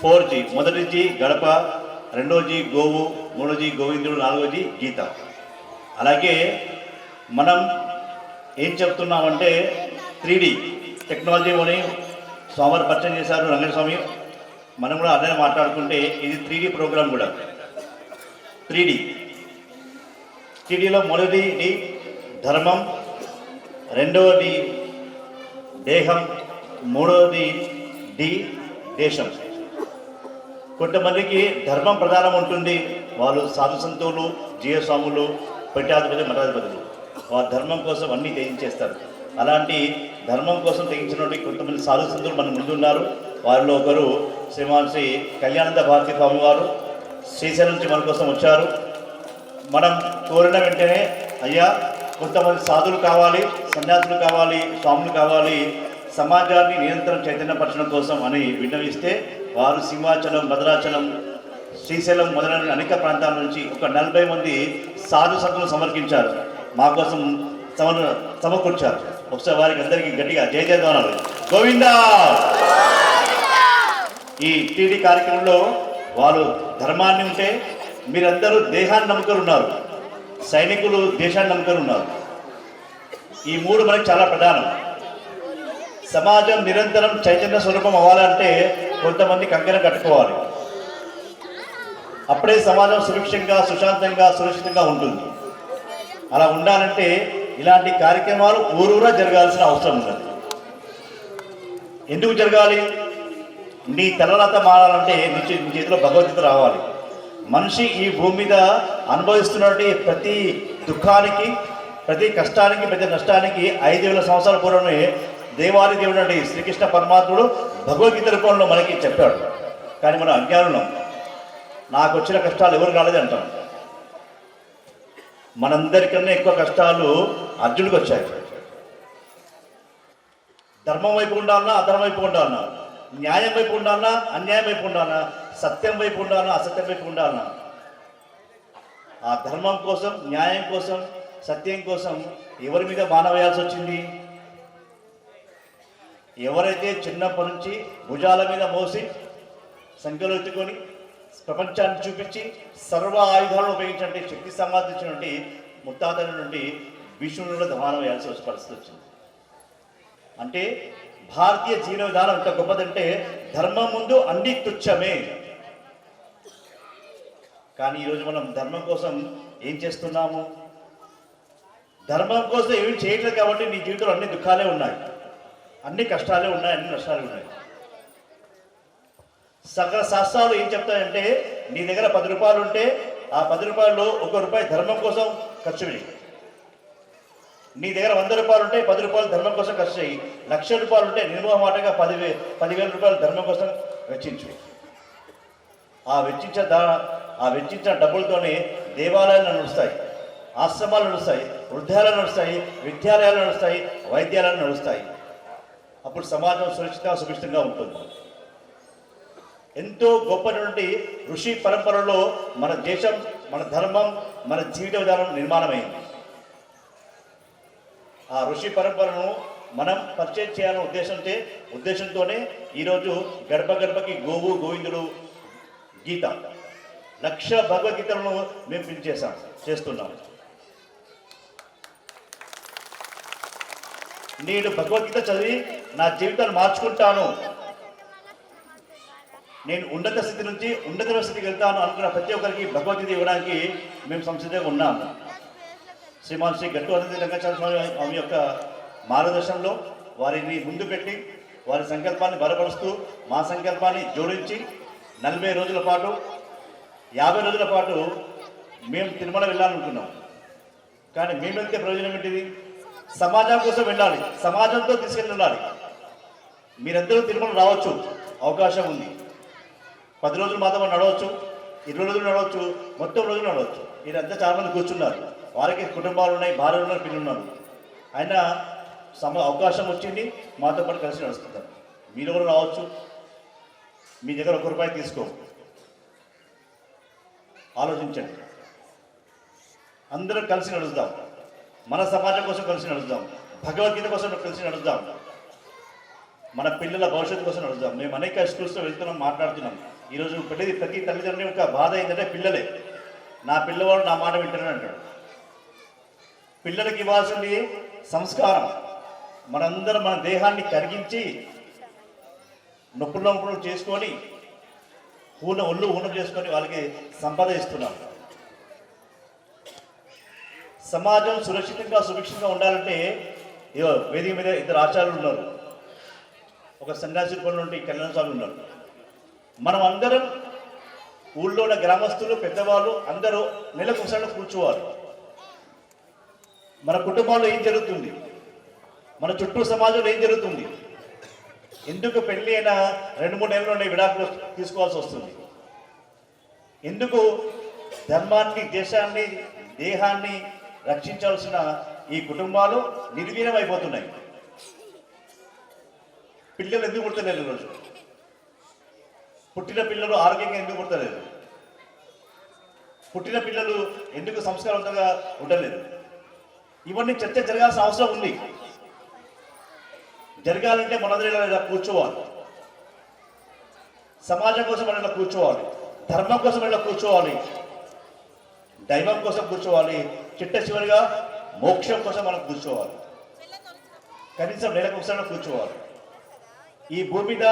Four G మొదటి G గడప రెండో జీ గోవు మూడో జీ గోవిందుడు నాలుగో జీ గీత. అలాగే మనం ఏం చెప్తున్నామంటే త్రీ డి టెక్నాలజీని స్వామివారు పరిచయం చేశారు రంగస్వామి. మనం కూడా అదే మాట్లాడుకుంటే ఇది త్రీ డి ప్రోగ్రామ్ కూడా. Three D. త్రీడీలో మొదటిది డి ధర్మం రెండవది దేహం మూడవది డి దేశం. కొంతమందికి ధర్మం ప్రధానం ఉంటుంది. వాళ్ళు సాధు సంతువులు జీవస్వాములు పట్టాధిపతి మఠాధిపతులు. వారు ధర్మం కోసం అన్నీ తెగించేస్తారు అలాంటి ధర్మం కోసం తెగించినటువంటి కొంతమంది సాధు సంతులు మన ముందున్నారు. వారిలో ఒకరు శ్రీమాన్ శ్రీ కళ్యాణంద భారతి స్వామి వారు శ్రీశైలం నుంచి మన కోసం వచ్చారు. మనం కోరిన వెంటనే అయ్యా కొంతమంది సాధులు కావాలి సన్యాసులు కావాలి స్వాములు కావాలి సమాజాన్ని నిరంతరం చైతన్యపరచడం కోసం అని విన్నవిస్తే వారు సింహాచలం భద్రాచలం శ్రీశైలం మొదలైన అనేక ప్రాంతాల నుంచి ఒక నలభై మంది సాధు సంతులు సమర్పించారు. మా కోసం సమర్ సమకూర్చారు. ఒకసారి వారికి అందరికీ గట్టిగా జయ జయధ్వానాలు గోవిందా! ఈ టీడీ కార్యక్రమంలో వారు ధర్మాన్ని ఉంటే మీరందరూ దేహాన్ని నమ్ముకొని ఉన్నారు సైనికులు దేశాన్ని నమ్ముకొని ఉన్నారు ఈ మూడు మనకి చాలా ప్రధానం. సమాజం నిరంతరం చైతన్య స్వరూపం అవ్వాలంటే కొంతమంది కంకణం కట్టుకోవాలి. అప్పుడే సమాజం సురక్షంగా సుశాంతంగా సురక్షితంగా ఉంటుంది. అలా ఉండాలంటే ఇలాంటి కార్యక్రమాలు ఊరూరా జరగాల్సిన అవసరం ఉన్నది ఎందుకు జరగాలి? నీ తలరాత మారాలంటే నీ చేతిలో భగవద్గీత రావాలి. మనిషి ఈ భూమి మీద అనుభవిస్తున్నటువంటి ప్రతి దుఃఖానికి ప్రతి కష్టానికి ప్రతి నష్టానికి ఐదు వేల సంవత్సరాల పూర్వమే దేవాది దేవుడు అంటే శ్రీకృష్ణ పరమాత్ముడు భగవద్గీత రూపంలో మనకి చెప్పాడు. కానీ మనం అజ్ఞానులం నాకు వచ్చిన కష్టాలు ఎవరు రాలేదు అంటాం. మనందరికన్నా ఎక్కువ కష్టాలు అర్జునుడికి వచ్చాయి. ధర్మం వైపు ఉండాలన్నా అధర్మం వైపు ఉండాలన్నా న్యాయం వైపు ఉండాలన్నా అన్యాయం వైపు ఉండాలన్నా సత్యం వైపు ఉండాలన్నా అసత్యం వైపు ఉండాలన్నా ఆ ధర్మం కోసం న్యాయం కోసం సత్యం కోసం ఎవరి మీద బాణ వేయాల్సి వచ్చింది? ఎవరైతే చిన్నప్పటి నుంచి భుజాల మీద మోసి సంఖ్యలో ఎత్తుకొని ప్రపంచాన్ని చూపించి సర్వ ఆయుధాలను ఉపయోగించండి శక్తి సంపాదించినటువంటి ముత్తాతల నుండి భీష్ముడు దమానం వేయాల్సి వచ్చే పరిస్థితి వచ్చింది. అంటే భారతీయ జీవన విధానం ఎంత గొప్పదంటే ధర్మం ముందు అన్ని తుచ్చమే. కానీ ఈరోజు మనం ధర్మం కోసం ఏం చేస్తున్నాము? ధర్మం కోసం ఏమి చేయట్లేదు కాబట్టి నీ జీవితంలో అన్ని దుఃఖాలే ఉన్నాయి. అన్ని కష్టాలే ఉన్నాయి అన్ని నష్టాలు ఉన్నాయి. సకల శాస్త్రాలు ఏం చెప్తాయంటే నీ దగ్గర పది రూపాయలు ఉంటే ఆ పది రూపాయల్లో ఒక రూపాయి ధర్మం కోసం ఖర్చు చేయి నీ దగ్గర వంద రూపాయలు ఉంటే పది రూపాయలు ధర్మం కోసం ఖర్చు చేయి లక్ష రూపాయలు ఉంటే నిర్మోహమాటగా పదివే పదివేల రూపాయలు ధర్మం కోసం వెచ్చించు. ఆ వెచ్చించిన దా ఆ వెచ్చించిన డబ్బులతోనే దేవాలయాలు నడుస్తాయి ఆశ్రమాలు నడుస్తాయి వృద్ధాలయాలు నడుస్తాయి విద్యాలయాలు నడుస్తాయి వైద్యాలయాలు నడుస్తాయి. అప్పుడు సమాజం సురక్షితంగా సుభిష్టంగా ఉంటుంది. ఎంతో గొప్పటువంటి ఋషి పరంపరలో మన దేశం మన ధర్మం మన జీవిత విధానం నిర్మాణమైంది. ఆ ఋషి పరంపరను మనం పరిచయం చేయాలనే ఉద్దేశంతో ఉద్దేశంతోనే ఈరోజు గర్భ గర్భకి గోవు గోవిందుడు గీత లక్ష భగవద్గీతలను మేము ప్రింట్ చేసాం చేస్తున్నాం. నేను భగవద్గీత చదివి నా జీవితాన్ని మార్చుకుంటాను. నేను ఉన్నత స్థితి నుంచి ఉన్నత స్థితికి వెళ్తాను అనుకున్న ప్రతి ఒక్కరికి భగవద్గీత ఇవ్వడానికి మేము సంసిద్ధంగా ఉన్నాము. శ్రీమాన్ శ్రీ గట్టు అనంత రంగాచార్య స్వామి ఆమె యొక్క మార్గదర్శనంలో వారిని ముందు పెట్టి వారి సంకల్పాన్ని బలపరుస్తూ మా సంకల్పాన్ని జోడించి నలభై రోజుల పాటు యాభై రోజుల పాటు మేము తిరుమల వెళ్ళాలనుకున్నాం. కానీ మేము వెళ్తే ప్రయోజనం ఏంటిది? సమాజం కోసం వెళ్ళాలి. సమాజంతో తీసుకెళ్ళి వెళ్ళాలి మీరందరూ తిరుమల రావచ్చు. అవకాశం ఉంది. పది రోజులు మాత్రం నడవచ్చు. ఇరవై రోజులు నడవచ్చు. మొత్తం రోజులు నడవచ్చు. మీరంతా చాలా మంది కూర్చున్నారు. వారికి కుటుంబాలు ఉన్నాయి భార్యలు ఉన్నారు పిల్లలు ఉన్నారు. అయినా సమ అవకాశం వచ్చింది. మాతో పాటు కలిసి నడుస్తుంటారు మీరు కూడా రావచ్చు. మీ దగ్గర ఒక రూపాయి తీసుకో. ఆలోచించండి. అందరం కలిసి నడుద్దాం. మన సమాజం కోసం కలిసి నడుద్దాం. భగవద్గీత కోసం కలిసి నడుద్దాం. మన పిల్లల భవిష్యత్తు కోసం అడుగుతాం మేము అనేక స్కూల్స్లో వెళ్తున్నాం మాట్లాడుతున్నాం. ఈరోజు ప్రతి ప్రతి తల్లిదండ్రుని ఒక బాధ ఏంటంటే పిల్లలే. నా పిల్లవాడు నా మాట వింటానని అంటాడు. పిల్లలకి ఇవ్వాల్సింది సంస్కారం. మనందరం మన దేహాన్ని కరిగించి నొప్పులు నొప్పులు చేసుకొని ఊన ఒళ్ళు ఊనం చేసుకొని వాళ్ళకి సంపద ఇస్తున్నాం. సమాజం సురక్షితంగా సుభిక్షంగా ఉండాలంటే వేదిక మీద ఇద్దరు ఆచార్యులు ఉన్నారు. ఒక సన్యాసి పనులు ఉంటే కళ్యాణ స్వామి ఉన్నారు. మనం అందరం ఊళ్ళో ఉన్న గ్రామస్తులు పెద్దవాళ్ళు అందరూ నెలకు ఒకసారి కూర్చోవాలి. మన కుటుంబంలో ఏం జరుగుతుంది? మన చుట్టూ సమాజంలో ఏం జరుగుతుంది? ఎందుకు పెళ్ళి అయినా రెండు మూడు నెలలు విడాకులు తీసుకోవాల్సి వస్తుంది. ఎందుకు ధర్మాన్ని దేశాన్ని దేహాన్ని రక్షించాల్సిన ఈ కుటుంబాలు నిర్వీర్యం అయిపోతున్నాయి? పిల్లలు ఎందుకు పుట్టలేరు ఈరోజు? పుట్టిన పిల్లలు ఆరోగ్యంగా ఎందుకు పుట్టలేరు పుట్టిన పిల్లలు ఎందుకు సంస్కారవంతంగా ఉండలేరు? ఇవన్నీ చర్చ జరగాల్సిన అవసరం ఉంది. జరగాలంటే మనందరూ ఇలా కూర్చోవాలి. సమాజం కోసం మనం ఇలా కూర్చోవాలి. ధర్మం కోసం ఇలా కూర్చోవాలి. దైవం కోసం కూర్చోవాలి. చిట్ట చివరిగా మోక్షం కోసం మనం కూర్చోవాలి. కనీసం నెలకు ఒకసారి కూర్చోవాలి. ఈ భూమి మీద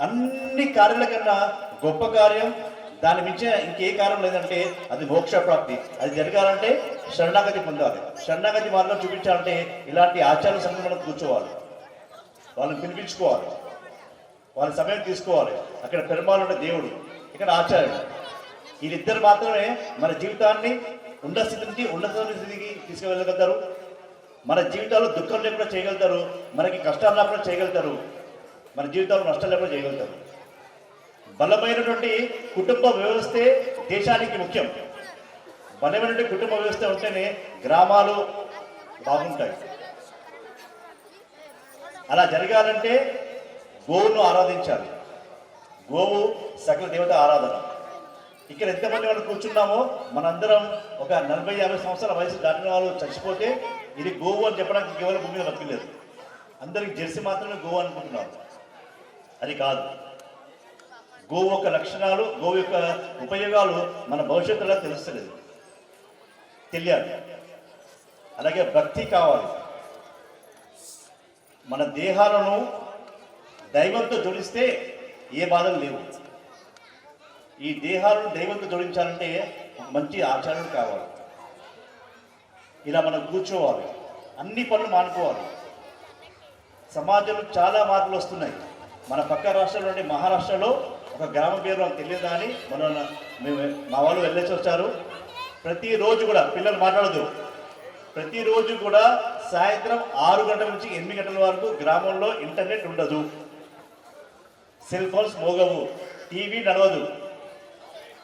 అన్ని కార్యాల కన్నా గొప్ప కార్యం దాని మించిన ఇంకే కారణం లేదంటే అది మోక్ష ప్రాప్తి. అది జరగాలంటే శరణాగతి పొందాలి. శరణాగతి మార్గం చూపించాలంటే ఇలాంటి ఆచార సంఘం మనం కూర్చోవాలి. వాళ్ళని పిలిపించుకోవాలి. వాళ్ళ సమయం తీసుకోవాలి. అక్కడ పెరుమాలున్న దేవుడు ఇక్కడ ఆచార్యుడు. వీళ్ళిద్దరు మాత్రమే మన జీవితాన్ని ఉన్న స్థితి నుంచి ఉన్నత స్థితికి తీసుకువెళ్ళగలుగుతారు. మన జీవితాల్లో దుఃఖం లేకుండా చేయగలుగుతారు. మనకి కష్టాలు లేకుండా చేయగలుగుతారు. మన జీవితంలో నష్టం లేకుండా చేయగలుగుతారు బలమైనటువంటి కుటుంబ వ్యవస్థే దేశానికి ముఖ్యం. బలమైనటువంటి కుటుంబ వ్యవస్థ ఉంటేనే గ్రామాలు బాగుంటాయి. అలా జరగాలంటే గోవును ఆరాధించాలి. గోవు సకల దేవత ఆరాధన. ఇక్కడ ఎంతమంది మనం కూర్చున్నామో మనందరం ఒక నలభై యాభై సంవత్సరాల వయసు దాటిన వాళ్ళు చచ్చిపోతే ఇది గోవు అని చెప్పడానికి కేవలం భూమి మీద బతికలేదు. అందరికి జెర్సీ మాత్రమే గోవు అనుకుంటున్నారు. అది కాదు. గోవు యొక్క లక్షణాలు గోవు యొక్క ఉపయోగాలు మన భవిష్యత్తులో తెలుస్తలేదు. తెలియాలి. అలాగే భక్తి కావాలి. మన దేహాలను దైవంతో జోడిస్తే ఏ బాధలు లేవు. ఈ దేహాలను దైవంతో జోడించాలంటే మంచి ఆచారాలు కావాలి. ఇలా మనం కూర్చోవాలి. అన్ని పనులు మానుకోవాలి. సమాజంలో చాలా మార్పులు వస్తున్నాయి. మన పక్క రాష్ట్రం నుండి మహారాష్ట్రలో ఒక గ్రామ పేరు నాకు తెలియదు కానీ మన మేము మా వాళ్ళు వెళ్ళేసి వచ్చారు. ప్రతిరోజు కూడా పిల్లలు మాట్లాడదు. ప్రతిరోజు కూడా సాయంత్రం ఆరు గంటల నుంచి ఎనిమిది గంటల వరకు గ్రామంలో ఇంటర్నెట్ ఉండదు. Cell phones మోగవు. టీవీ నడవదు.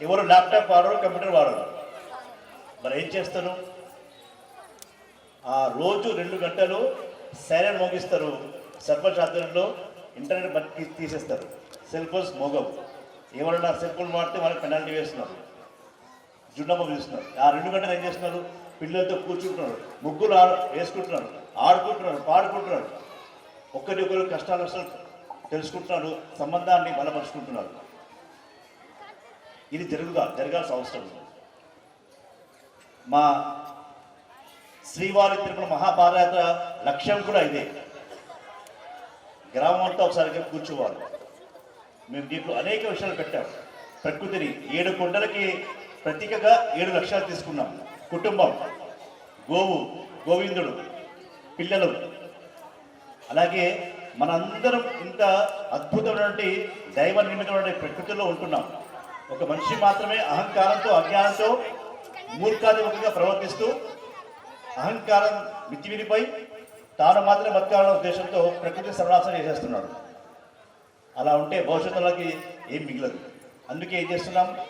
ఎవరు ల్యాప్టాప్ వాడరు కంప్యూటర్ వాడరు. మరి ఏం చేస్తాను ఆ రోజు రెండు గంటలు సైరన్ మోగిస్తారు. సర్పంచ్ ఆధ్వర్యంలో ఇంటర్నెట్ బట్టి తీసేస్తారు. సెల్ ఫోన్స్ మోగవు ఎవరైనా సెల్ ఫోన్ వాడితే వాళ్ళకి పెనాల్టీ వేస్తున్నారు. జుండమ్మ పిలుస్తున్నారు ఆ రెండు గంటలు ఏం చేస్తున్నారు? పిల్లలతో కూర్చుంటున్నారు. ముగ్గులు ఆడు వేసుకుంటున్నారు. ఆడుకుంటున్నారు. పాడుకుంటున్నారు. ఒకరి ఒకరు కష్టాలు అసలు తెలుసుకుంటున్నారు. సంబంధాన్ని బలపరుచుకుంటున్నారు. ఇది జరుగుగా జరగాల్సిన అవసరం మా శ్రీవారి తిరుమల మహాపాదయాత్ర లక్ష్యం కూడా ఇదే. గ్రామం అంతా ఒకసారిగా కూర్చోవాలి. మేము దీంట్లో అనేక విషయాలు పెట్టాం. ప్రకృతిని ఏడు కొండలకి ప్రతీకగా ఏడు లక్ష్యాలు తీసుకున్నాం. కుటుంబం గోవు గోవిందుడు పిల్లలు. అలాగే మనందరం ఇంత అద్భుతమైనటువంటి దైవ నిర్మితమైన ప్రకృతిలో ఉంటున్నాం. ఒక మనిషి మాత్రమే అహంకారంతో అజ్ఞానంతో మూర్ఖాధిముఖంగా ప్రవర్తిస్తూ అహంకారం మితిమిరిపై తాను మాత్రమే బతకాలన్న ఉద్దేశంతో ప్రకృతి సర్వనాశనం చేసేస్తున్నాడు అలా ఉంటే భవిష్యత్తులోకి ఏం మిగలదు. అందుకే ఏం చేస్తున్నాం?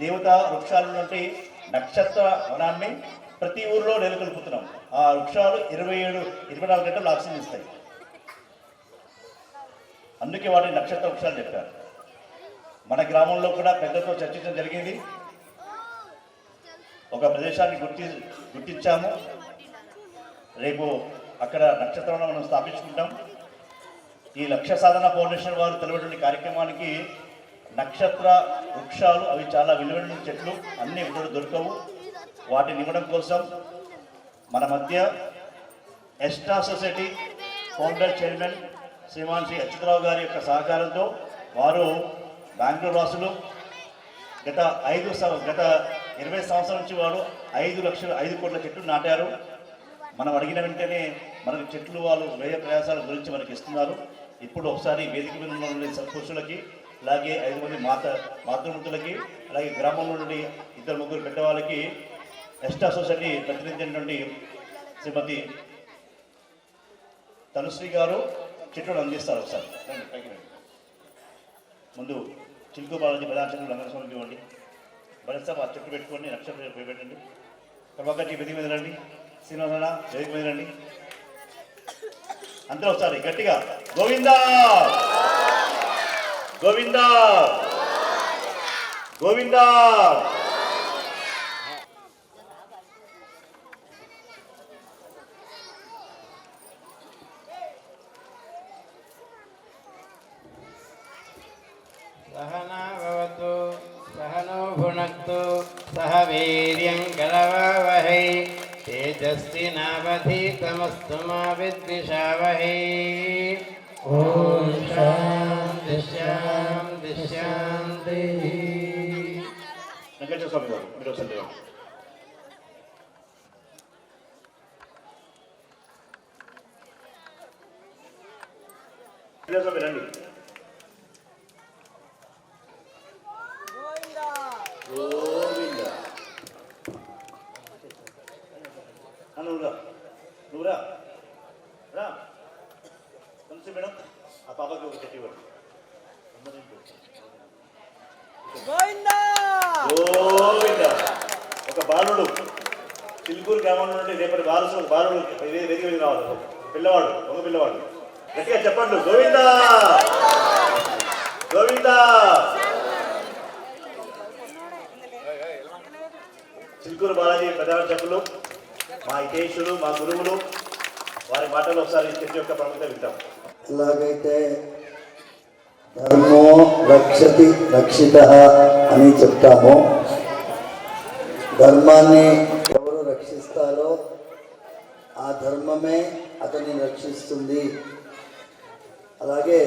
దేవత వృక్షాల నుండి నక్షత్ర వనాన్ని ప్రతి ఊర్లో నెలకొల్పుతున్నాం. ఆ వృక్షాలు ఇరవై ఏడు ఇరవై నాలుగు గంటలు ఆక్సిజన్ ఇస్తాయి. అందుకే వాటిని నక్షత్ర వృక్షాలు చెప్పారు. మన గ్రామంలో కూడా పెద్దతో చర్చించడం జరిగింది. ఒక ప్రదేశాన్ని గుర్తి గుర్తించాము. రేపు అక్కడ నక్షత్రంలో మనం స్థాపించుకుంటాం. ఈ లక్ష్య సాధన ఫౌండేషన్ వారు తెలిపినటువంటి కార్యక్రమానికి నక్షత్ర వృక్షాలు అవి చాలా విలువైన చెట్లు అన్నీ ఇక్కడ దొరకవు. వాటిని ఇవ్వడం కోసం మన మధ్య ఎస్టా society founder chairman Shriman Shri Achyutarao గారి యొక్క సహకారంతో వారు బెంగళూరు వాసులు గత ఐదు గత ఇరవై సంవత్సరాల నుంచి వారు ఐదు లక్షల ఐదు కోట్ల చెట్లు నాటారు. మనం అడిగిన వెంటనే మనకి చెట్లు వాళ్ళు వ్యయ ప్రయాసాల గురించి మనకి ఇస్తున్నారు. ఇప్పుడు ఒకసారి వేదిక మీద ఉన్న సత్పురుషులకి అలాగే ఐదు మంది మాత మాతృమూర్తులకి అలాగే గ్రామంలో నుండి ఇద్దరు ముగ్గురు పెద్దవాళ్ళకి ఎస్ట్ సొసైటీ ప్రతినిధి నుండి శ్రీమతి తనుశ్రీ గారు చెట్లు అందిస్తారు ఒకసారి. ముందు చిలుకు బాలాజీ ప్రధాన చంద్రుడు రంగస్వామికి ఇవ్వండి. భరత్ ఆ చెట్టు పెట్టుకోండి నక్షత్రం పోయి పెట్టండి. ప్రభాకర్జీ వేదిక మీద రండి. శ్రీనివాసన వేదిక మీద రండి అందరూ ఒకసారి గట్టిగా గోవిందా గోవిందా గోవిందా सहना भवतु सहनो भुनक्तु सह वीर्यं कलवावहै तेजस्विनावधीतमस्तु मा विद्विषावहै ॐ शान्ति शान्ति शान्तिः వెంకటేశ్వర స్వామి గారు మీరు ఒకసారి లేవండి. Tulasi madam ఆ పాపకి ఒక చెట్టు ఇవ్వండి. గోవిందా! ఒక బాలుడు చిలుకూరు గ్రామం నుండి రేపటి వారసు ఒక బాలుడు వెతికి వెతికి రావాలి. పిల్లవాడు ఒక పిల్లవాడు. గట్టిగా చెప్పండి. గోవింద! గోవింద! చిలుకూరు బాలాజీ చెప్పులు మా హితేషులు మా గురువులు వారి మాటలు ఒకసారి చెట్టు యొక్క ప్రాముఖ్యత వింటాం. ఎలాగైతే ధర్మో రక్షతి రక్షిత అని చెప్తామో ధర్మాన్ని ఎవరు రక్షిస్తారో ఆ ధర్మమే అతన్ని రక్షిస్తుంది. అలాగే